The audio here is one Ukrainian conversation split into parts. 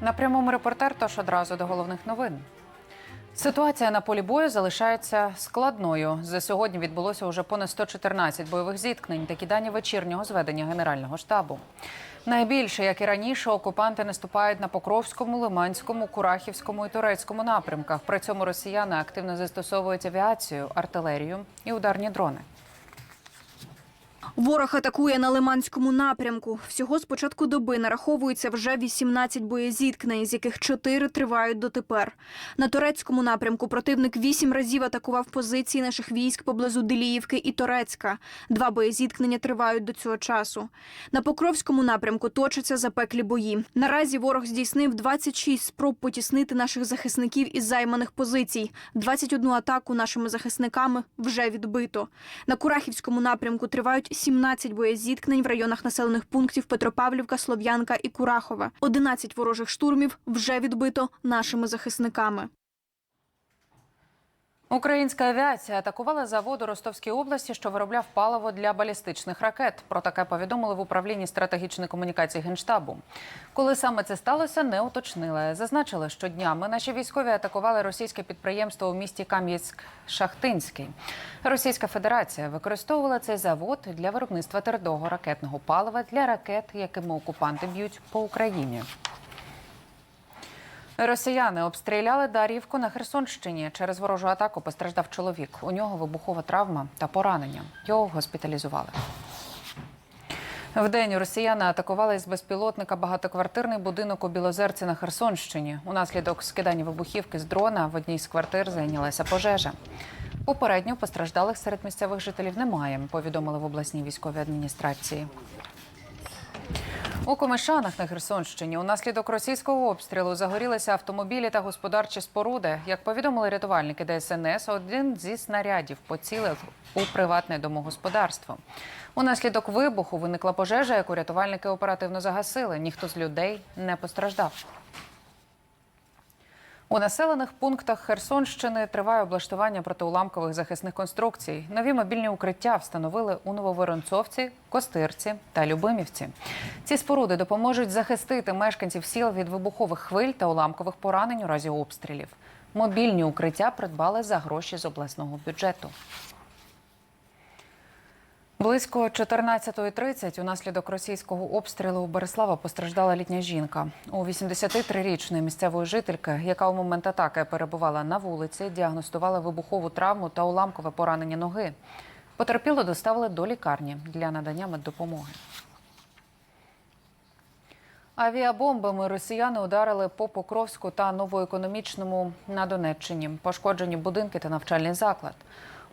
На прямому репортер, тож одразу до головних новин. Ситуація на полі бою залишається складною. За сьогодні відбулося уже понад 114 бойових зіткнень. Такі дані вечірнього зведення Генерального штабу. Найбільше, як і раніше, окупанти наступають на Покровському, Лиманському, Курахівському і Турецькому напрямках. При цьому росіяни активно застосовують авіацію, артилерію і ударні дрони. Ворог атакує на Лиманському напрямку. Всього з початку доби нараховується вже 18 боєзіткнень, з яких 4 тривають дотепер. На турецькому напрямку противник 8 разів атакував позиції наших військ поблизу Деліївки і Торецька. Два боєзіткнення тривають до цього часу. На Покровському напрямку точаться запеклі бої. Наразі ворог здійснив 26 спроб потіснити наших захисників із займаних позицій. 21 атаку нашими захисниками вже відбито. На Курахівському напрямку тривають 17 боєзіткнень в районах населених пунктів Петропавлівка, Слов'янка і Курахова. 11 ворожих штурмів вже відбито нашими захисниками. Українська авіація атакувала завод у Ростовській області, що виробляв паливо для балістичних ракет. Про таке повідомили в управлінні стратегічної комунікації генштабу. Коли саме це сталося, не уточнили. Зазначили, що днями наші військові атакували російське підприємство у місті Кам'янськ-Шахтинський. Російська Федерація використовувала цей завод для виробництва твердого ракетного палива для ракет, якими окупанти б'ють по Україні. Росіяни обстріляли Дарівку на Херсонщині. Через ворожу атаку постраждав чоловік. У нього вибухова травма та поранення. Його госпіталізували. Вдень росіяни атакували з безпілотника багатоквартирний будинок у Білозерці на Херсонщині. Унаслідок скидання вибухівки з дрона в одній з квартир зайнялася пожежа. Попередньо постраждалих серед місцевих жителів немає, повідомили в обласній військовій адміністрації. У Комишанах на Херсонщині унаслідок російського обстрілу загорілися автомобілі та господарчі споруди. Як повідомили рятувальники ДСНС, один зі снарядів поцілив у приватне домогосподарство. Унаслідок вибуху виникла пожежа, яку рятувальники оперативно загасили. Ніхто з людей не постраждав. У населених пунктах Херсонщини триває облаштування протиуламкових захисних конструкцій. Нові мобільні укриття встановили у Нововоронцовці, Костирці та Любимівці. Ці споруди допоможуть захистити мешканців сіл від вибухових хвиль та уламкових поранень у разі обстрілів. Мобільні укриття придбали за гроші з обласного бюджету. Близько 14.30 унаслідок російського обстрілу у Береслава постраждала літня жінка. У 83-річної місцевої жительки, яка у момент атаки перебувала на вулиці, діагностували вибухову травму та уламкове поранення ноги. Потерпіло доставили до лікарні для надання меддопомоги. Авіабомбами росіяни ударили по Покровську та Новоекономічному на Донеччині. Пошкоджені будинки та навчальний заклад.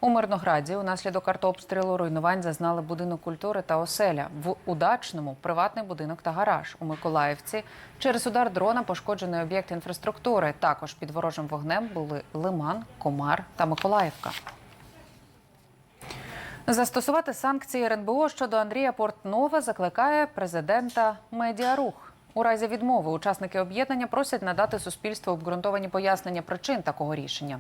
У Мирнограді унаслідок артобстрілу руйнувань зазнали будинок культури та оселя. В Удачному приватний будинок та гараж. У Миколаївці через удар дрона пошкоджений об'єкт інфраструктури. Також під ворожим вогнем були Лиман, Комар та Миколаївка. Застосувати санкції РНБО щодо Андрія Портнова закликає президента Медіарух. У разі відмови учасники об'єднання просять надати суспільству обґрунтовані пояснення причин такого рішення.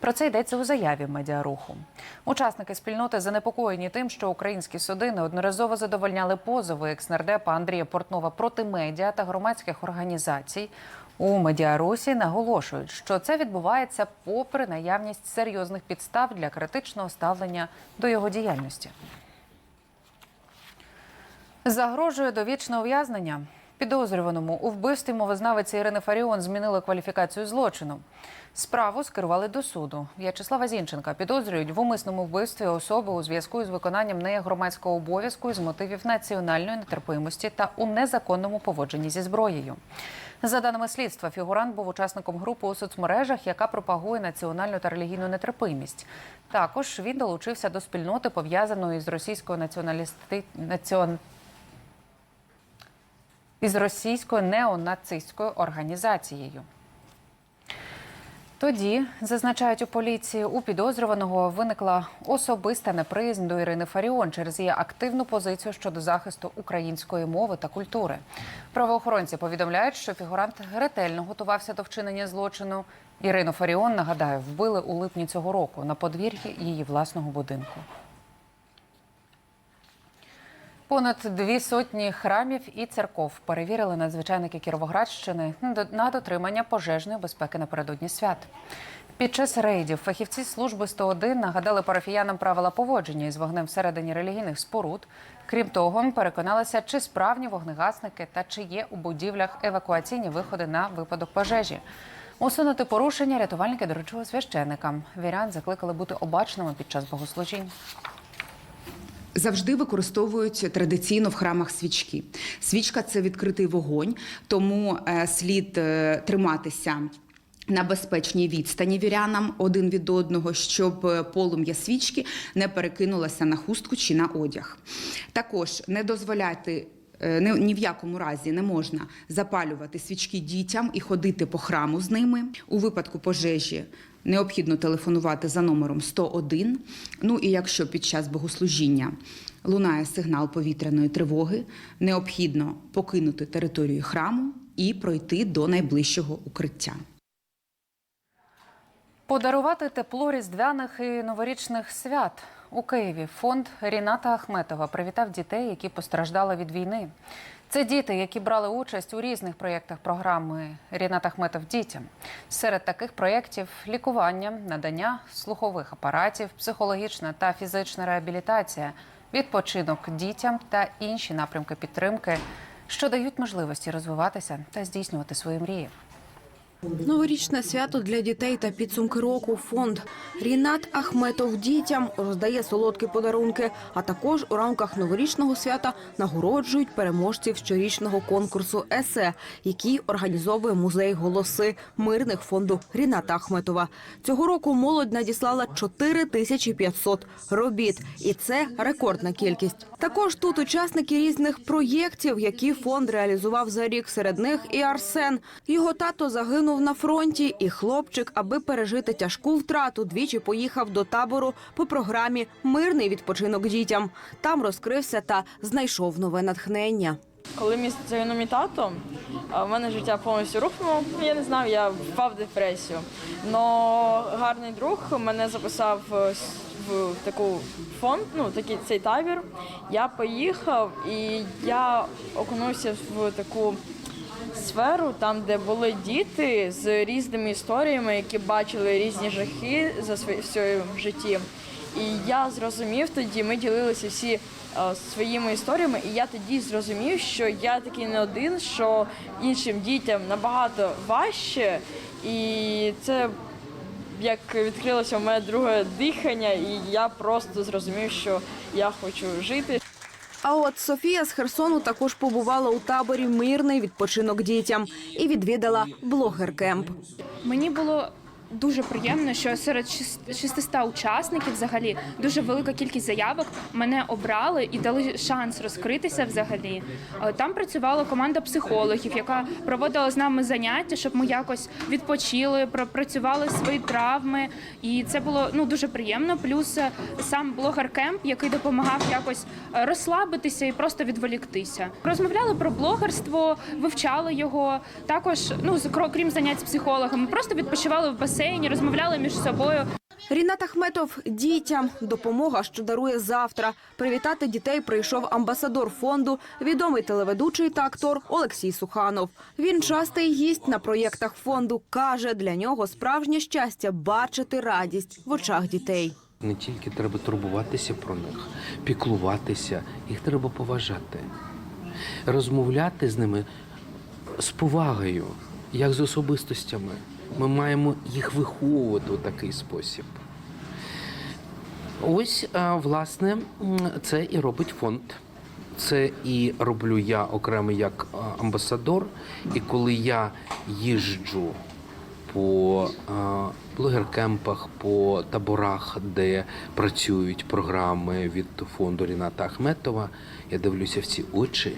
Про це йдеться у заяві медіаруху. Учасники спільноти занепокоєні тим, що українські суди неодноразово задовольняли позови екснардепа Андрія Портнова проти медіа та громадських організацій. У медіарусі наголошують, що це відбувається попри наявність серйозних підстав для критичного ставлення до його діяльності. Загрожує довічне ув'язнення. Підозрюваному у вбивстві мовознавиці Ірини Фаріон змінили кваліфікацію злочину. Справу скерували до суду. В'ячеслава Зінченка підозрюють в умисному вбивстві особи у зв'язку з виконанням неї громадського обов'язку з мотивів національної нетерпимості та у незаконному поводженні зі зброєю. За даними слідства, фігурант був учасником групи у соцмережах, яка пропагує національну та релігійну нетерпимість. Також він долучився до спільноти, пов'язаної з російською націоналісти... націон із російською неонацистською організацією. Тоді, зазначають у поліції, у підозрюваного виникла особиста неприязнь до Ірини Фаріон через її активну позицію щодо захисту української мови та культури. Правоохоронці повідомляють, що фігурант ретельно готувався до вчинення злочину. Ірину Фаріон, нагадаю, вбили у липні цього року на подвір'ї її власного будинку. Понад дві сотні храмів і церков перевірили надзвичайники Кіровоградщини на дотримання пожежної безпеки напередодні свят. Під час рейдів фахівці служби 101 нагадали парафіянам правила поводження із вогнем всередині релігійних споруд. Крім того, переконалися, чи справні вогнегасники та чи є у будівлях евакуаційні виходи на випадок пожежі. Усунути порушення рятувальники доручили священникам. Вірян закликали бути обачними під час богослужінь. Завжди використовують традиційно в храмах свічки. Свічка це відкритий вогонь, тому е, слід е, триматися. На безпечній відстані вірянам один від одного, щоб е, полум'я свічки не перекинулося на хустку чи на одяг. Також не дозволяйте е, ні, ні в якому разі не можна запалювати свічки дітям і ходити по храму з ними. У випадку пожежі необхідно телефонувати за номером 101. Ну і якщо під час богослужіння лунає сигнал повітряної тривоги, необхідно покинути територію храму і пройти до найближчого укриття. Подарувати тепло різдвяних і новорічних свят у Києві. Фонд Ріната Ахметова привітав дітей, які постраждали від війни. Це діти, які брали участь у різних проєктах програми Рінат Ахметов дітям. Серед таких проєктів лікування, надання слухових апаратів, психологічна та фізична реабілітація, відпочинок дітям та інші напрямки підтримки, що дають можливості розвиватися та здійснювати свої мрії. Новорічне свято для дітей та підсумки року. Фонд Рінат Ахметов дітям роздає солодкі подарунки. А також у рамках новорічного свята нагороджують переможців щорічного конкурсу есе, який організовує музей голоси мирних фонду Ріната Ахметова. Цього року молодь надіслала 4500 робіт, і це рекордна кількість. Також тут учасники різних проєктів, які фонд реалізував за рік. Серед них і Арсен. Його тато загинув на фронті, і хлопчик, аби пережити тяжку втрату, двічі поїхав до табору по програмі Мирний відпочинок дітям. Там розкрився та знайшов нове натхнення. Коли мій загинув мій тато, в мене життя повністю рухнуло. Ну, Я не знав, я впав в депресію. Но гарний друг мене записав е, в таку фонд, ну такий цей табір. Я поїхав і я окунувся в таку сферу, там, де були діти з різними історіями, які бачили різні жахи за своє в своєму житті. І я зрозумів тоді, ми ділилися всі е, своїми історіями, і я тоді зрозумів, що я такий не один, що іншим дітям набагато важче, і це як відкрилося в мене друге дихання, і я просто зрозумів, що я хочу жити. А от Софія з Херсону також побувала у таборі Мирний відпочинок дітям і відвідала блогер-кемп. Мені було дуже приємно, що серед шіс- 600 учасників, взагалі, дуже велика кількість заявок мене обрали і дали шанс розкритися. Взагалі Е, там працювала команда психологів, яка проводила з нами заняття, щоб ми якось відпочили, пропрацювали свої травми. І це було ну дуже приємно. Плюс е, сам блогер-кемп, який допомагав якось е, розслабитися і просто відволіктися. Розмовляли про блогерство, вивчали його. Також, ну крім занять з психологами, просто відпочивали в басейні, розмовляли між собою. Рінат Ахметов дітям допомога, що дарує завтра. Привітати дітей прийшов амбасадор фонду, відомий телеведучий та актор Олексій Суханов. Він частий гість на проєктах фонду. каже, для нього справжнє щастя бачити радість в очах дітей. Не тільки треба турбуватися про них, піклуватися, їх треба поважати, розмовляти з ними з повагою, як з особистостями. Ми маємо їх виховувати у такий спосіб. Ось, власне, це і робить фонд. Це і роблю я окремо як амбасадор. І коли я їжджу по а, блогер-кемпах, по таборах, де працюють програми від фонду Ріната Ахметова, я дивлюся в ці очі,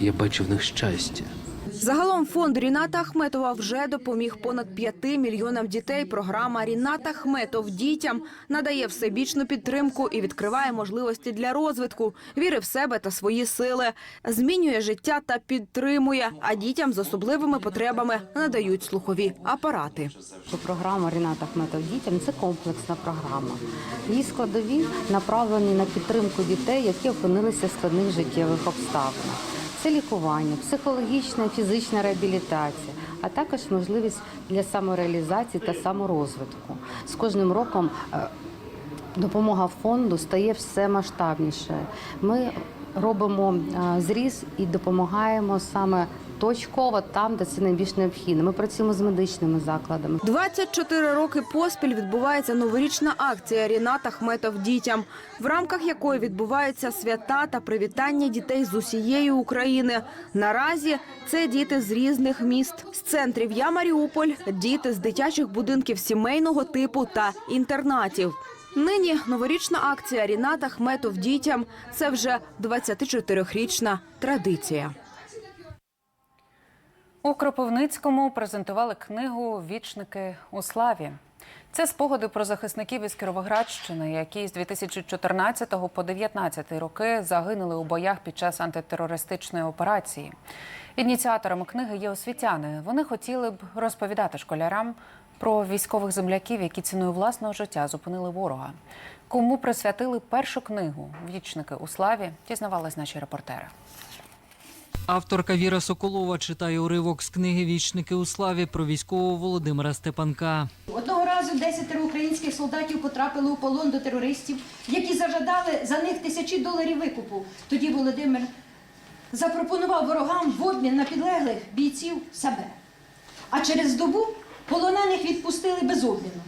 я бачу в них щастя. Загалом фонд Ріната Ахметова вже допоміг понад 5 мільйонам дітей. Програма Рінат Ахметов дітям надає всебічну підтримку і відкриває можливості для розвитку, віри в себе та свої сили, змінює життя та підтримує. А дітям з особливими потребами надають слухові апарати. програма Ріната Ахметов дітям це комплексна програма. Її складові направлені на підтримку дітей, які опинилися в складних життєвих обставинах. Це лікування, психологічна і фізична реабілітація, а також можливість для самореалізації та саморозвитку. З кожним роком е, допомога фонду стає все масштабніше. Ми робимо е, зріз і допомагаємо саме точково там, де це найбільш необхідно. Ми працюємо з медичними закладами. 24 роки поспіль відбувається новорічна акція Рінат Ахметов дітям, в рамках якої відбуваються свята та привітання дітей з усієї України. Наразі це діти з різних міст, з центрів Я Маріуполь, діти з дитячих будинків сімейного типу та інтернатів. Нині новорічна акція Рінат Ахметов дітям це вже 24-річна традиція. У Кропивницькому презентували книгу Вічники у славі. Це спогади про захисників із Кіровоградщини, які з 2014 по 2019 роки загинули у боях під час антитерористичної операції. Ініціаторами книги є освітяни. Вони хотіли б розповідати школярам про військових земляків, які ціною власного життя зупинили ворога. Кому присвятили першу книгу Вічники у славі, дізнавались наші репортери. Авторка Віра Соколова читає уривок з книги Вічники у славі про військового Володимира Степанка. Одного разу десятеро українських солдатів потрапили у полон до терористів, які зажадали за них тисячі доларів викупу. Тоді Володимир запропонував ворогам в обмін на підлеглих бійців себе. А через добу полонених відпустили без обміну.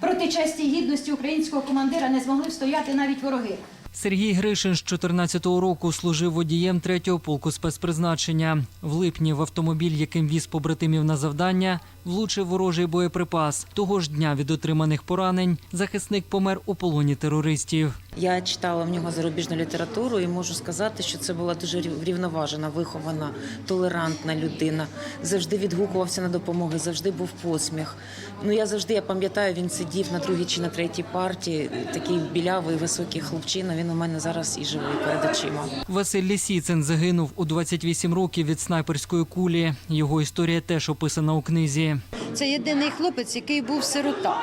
Проти честі і гідності українського командира не змогли встояти навіть вороги. Сергій Гришин з 14-го року служив водієм 3-го полку спецпризначення. В липні в автомобіль, яким віз побратимів на завдання, влучив ворожий боєприпас. Того ж дня від отриманих поранень захисник помер у полоні терористів. Я читала в нього зарубіжну літературу і можу сказати, що це була дуже рів- врівноважена, вихована, толерантна людина. Завжди відгукувався на допомоги, завжди був посміх. Ну я завжди я пам'ятаю, він сидів на другій чи на третій парті. Такий білявий, високий хлопчина. Він у мене зараз і живий перед очима. Василь Лісіцин загинув у 28 років від снайперської кулі. Його історія теж описана у книзі. Це єдиний хлопець, який був сирота.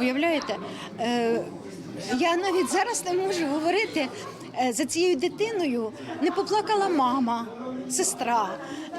Уявляєте? Я навіть зараз не можу говорити е, за цією дитиною. Не поплакала мама, сестра,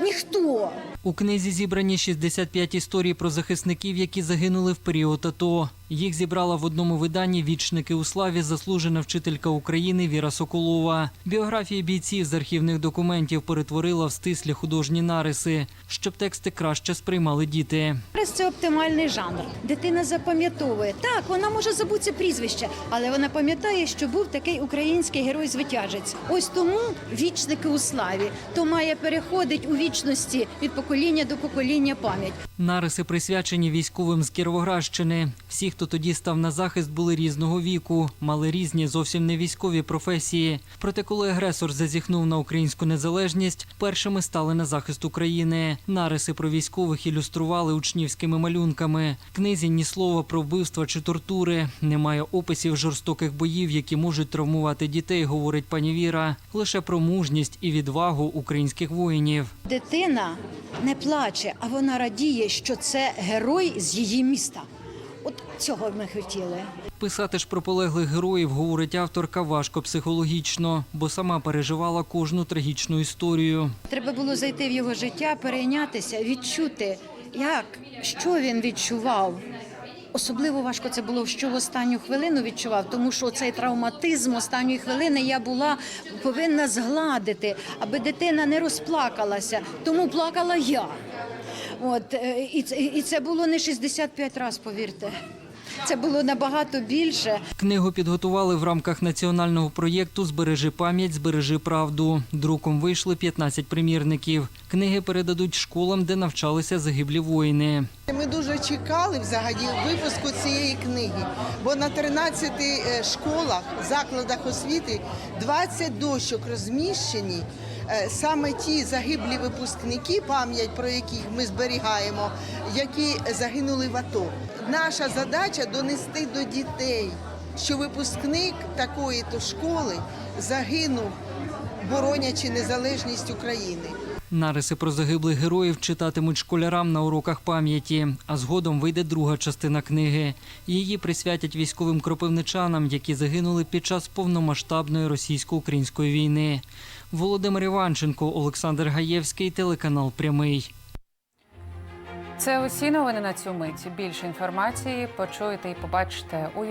ніхто. У книзі зібрані 65 історій про захисників, які загинули в період АТО. Їх зібрала в одному виданні Вічники у славі заслужена вчителька України Віра Соколова. Біографії бійців з архівних документів перетворила в стислі художні нариси, щоб тексти краще сприймали діти. Це оптимальний жанр. Дитина запам'ятовує. Так, вона може забути прізвище, але вона пам'ятає, що був такий український герой-звитяжець. Ось тому вічники у славі. То має переходить у вічності від покоління до покоління пам'ять. Нариси присвячені військовим з Кіровоградщини. Всі, хто тоді став на захист, були різного віку, мали різні зовсім не військові професії. Проте, коли агресор зазіхнув на українську незалежність, першими стали на захист України. Нариси про військових ілюстрували учнівськими малюнками. В книзі ні слова про вбивства чи тортури. Немає описів жорстоких боїв, які можуть травмувати дітей, говорить пані Віра. Лише про мужність і відвагу українських воїнів. Дитина не плаче, а вона радіє, що це герой з її міста. От цього ми хотіли. Писати ж про полеглих героїв, говорить авторка, важко психологічно, бо сама переживала кожну трагічну історію. Треба було зайти в його життя, перейнятися, відчути, як, що він відчував. Особливо важко це було, що в останню хвилину відчував, тому що цей травматизм останньої хвилини я була повинна згладити, аби дитина не розплакалася. Тому плакала я. От, е, і, це- і це було не 65 разів, повірте. Це було набагато більше. Книгу підготували в рамках національного проєкту Збережи пам'ять, збережи правду. Друком вийшли 15 примірників. Книги передадуть школам, де навчалися загиблі воїни. Ми дуже чекали взагалі випуску цієї книги, бо на 13 е, школах, закладах освіти 20 дощок розміщені саме ті загиблі випускники, пам'ять про яких ми зберігаємо, які загинули в АТО. Наша задача донести до дітей, що випускник такої то школи загинув, боронячи незалежність України. Нариси про загиблих героїв читатимуть школярам на уроках пам'яті, а згодом вийде друга частина книги. Її присвятять військовим кропивничанам, які загинули під час повномасштабної російсько-української війни. Володимир Іванченко, Олександр Гаєвський, телеканал Прямий. Це усі новини на цю мить. Більше інформації почуєте і побачите у